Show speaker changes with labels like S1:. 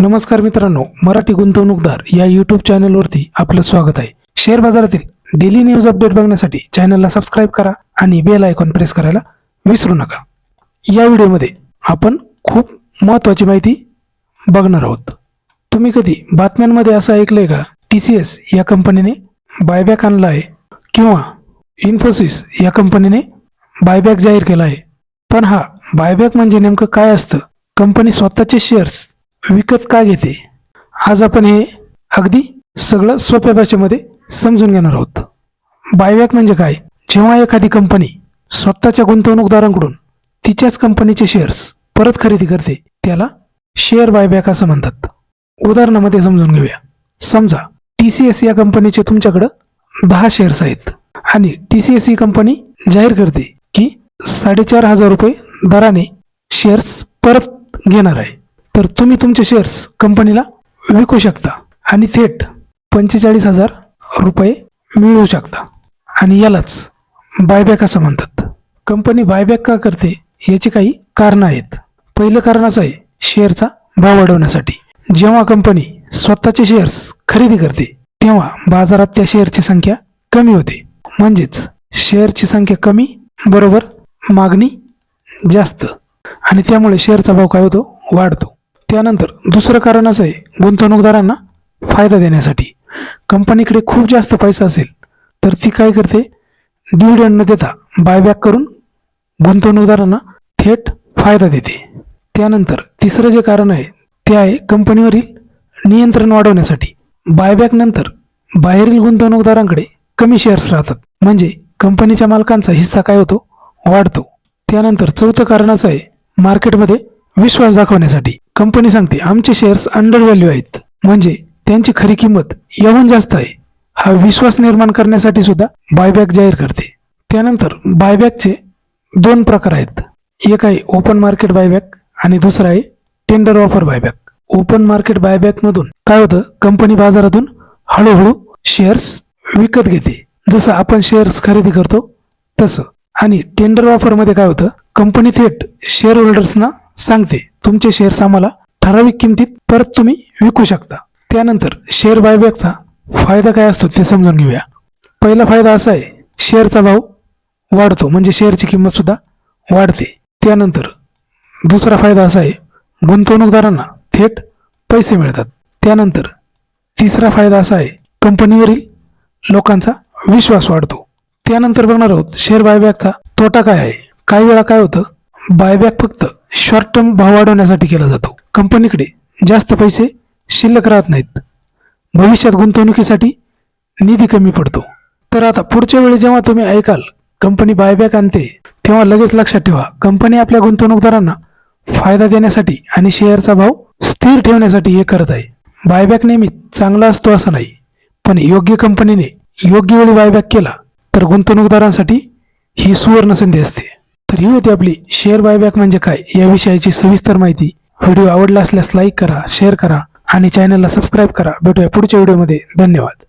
S1: नमस्कार मित्रांनो मराठी गुंतवणूकदार या यूट्यूब चॅनलवरती आपलं स्वागत आहे. शेअर बाजारातील डेली न्यूज अपडेट बघण्यासाठी चॅनलला सबस्क्राईब करा आणि बेल आयकॉन प्रेस करायला विसरू नका. या व्हिडिओमध्ये आपण खूप महत्त्वाची माहिती बघणार आहोत. तुम्ही कधी बातम्यांमध्ये असं ऐकलंय का? टी सी एस या कंपनीने बायबॅक आणला आहे किंवा इन्फोसिस या कंपनीने बायबॅक जाहीर केला आहे? पण हा बायबॅक म्हणजे नेमकं काय असतं? कंपनी स्वतःचे शेअर्स विकत का घेते? आज आपण हे अगदी सगळं सोप्या भाषेमध्ये समजून घेणार आहोत. बायबॅक म्हणजे काय? जेव्हा एखादी कंपनी स्वतःच्या गुंतवणूकदारांकडून तिच्याच कंपनीचे शेअर्स परत खरेदी करते त्याला शेअर बायबॅक असं म्हणतात. उदाहरणामध्ये समजून घेऊया. समजा टी सी एस या कंपनीचे तुमच्याकडं दहा शेअर्स आहेत आणि टी सी एस ही कंपनी जाहीर करते की साडेचार हजार रुपये दराने शेअर्स परत घेणार आहे. तर तुम्ही तुमचे शेअर्स कंपनीला विकू शकता आणि थेट पंचेचाळीस हजार रुपये मिळवू शकता. आणि यालाच बायबॅक असं म्हणतात. कंपनी बायबॅक का करते याची काही कारणं आहेत. पहिलं कारण असं आहे शेअरचा भाव वाढवण्यासाठी. जेव्हा कंपनी स्वतःचे शेअर्स खरेदी करते तेव्हा बाजारात त्या शेअरची संख्या कमी होते. म्हणजेच शेअरची संख्या कमी बरोबर मागणी जास्त. आणि त्यामुळे शेअरचा भाव काय होतो? वाढतो. त्यानंतर दुसरं कारण असं आहे गुंतवणूकदारांना फायदा देण्यासाठी. कंपनीकडे खूप जास्त पैसा असेल तर ती काय करते? डिव्हिडंड न देता बायबॅक करून गुंतवणूकदारांना थेट फायदा देते. त्यानंतर तिसरं जे कारण आहे ते आहे कंपनीवरील नियंत्रण वाढवण्यासाठी. बायबॅक नंतर बाहेरील गुंतवणूकदारांकडे कमी शेअर्स राहतात. म्हणजे कंपनीच्या मालकांचा हिस्सा काय होतो? वाढतो. त्यानंतर चौथं कारण असं आहे मार्केटमध्ये विश्वास दाखवण्यासाठी कंपनी सांगते आमचे शेअर्स अंडर व्हॅल्यू आहेत. म्हणजे त्यांची खरी किंमत एवढून जास्त आहे. हा विश्वास निर्माण करण्यासाठी सुद्धा बायबॅक जाहीर करते. त्यानंतर बायबॅकचे दोन प्रकार आहेत. एक आहे ओपन मार्केट बायबॅक आणि दुसरा आहे tender offer buyback open market बायबॅकमधून काय होतं? कंपनी बाजारातून हळूहळू शेअर्स विकत घेते. जसं आपण शेअर्स खरेदी करतो तसं. आणि टेंडर ऑफरमध्ये काय होतं? कंपनी थेट शेअर होल्डर्सना सांगते. तुमचे शेअर्स आम्हाला ठराविक किमतीत परत तुम्ही विकू शकता. त्यानंतर शेअर बायबॅकचा फायदा काय असतो ते समजून घेऊया. पहिला फायदा असा आहे शेअरचा भाव वाढतो म्हणजे शेअरची किंमत सुद्धा वाढते. त्यानंतर दुसरा फायदा असा आहे गुंतवणूकदारांना थेट पैसे मिळतात. त्यानंतर तिसरा फायदा असा आहे कंपनीवरील लोकांचा विश्वास वाढतो. त्यानंतर बघणार आहोत शेअर बायबॅकचा तोटा काय आहे? काही वेळा काय होतं बायबॅक फक्त शॉर्ट टर्म भाव वाढवण्यासाठी केला जातो. कंपनीकडे जास्त पैसे शिल्लक राहत नाहीत. भविष्यात गुंतवणुकीसाठी निधी कमी पडतो. तर आता पुढच्या वेळी जेव्हा तुम्ही ऐकाल कंपनी बायबॅक आणते तेव्हा लगेच लक्षात ठेवा कंपनी आपल्या गुंतवणूकदारांना फायदा देण्यासाठी आणि शेअरचा भाव स्थिर ठेवण्यासाठी हे करत आहे. बायबॅक नेहमी चांगला असतो असं नाही पण योग्य कंपनीने योग्य वेळी बायबॅक केला तर गुंतवणूकदारांसाठी ही सुवर्ण संधी असते. तर ही होती आपली शेअर बायबॅक म्हणजे काय या विषयाची सविस्तर माहिती. व्हिडिओ आवडला असल्यास लाईक करा शेअर करा आणि चॅनलला सबस्क्राईब करा. भेटूया पुढच्या व्हिडिओमध्ये धन्यवाद.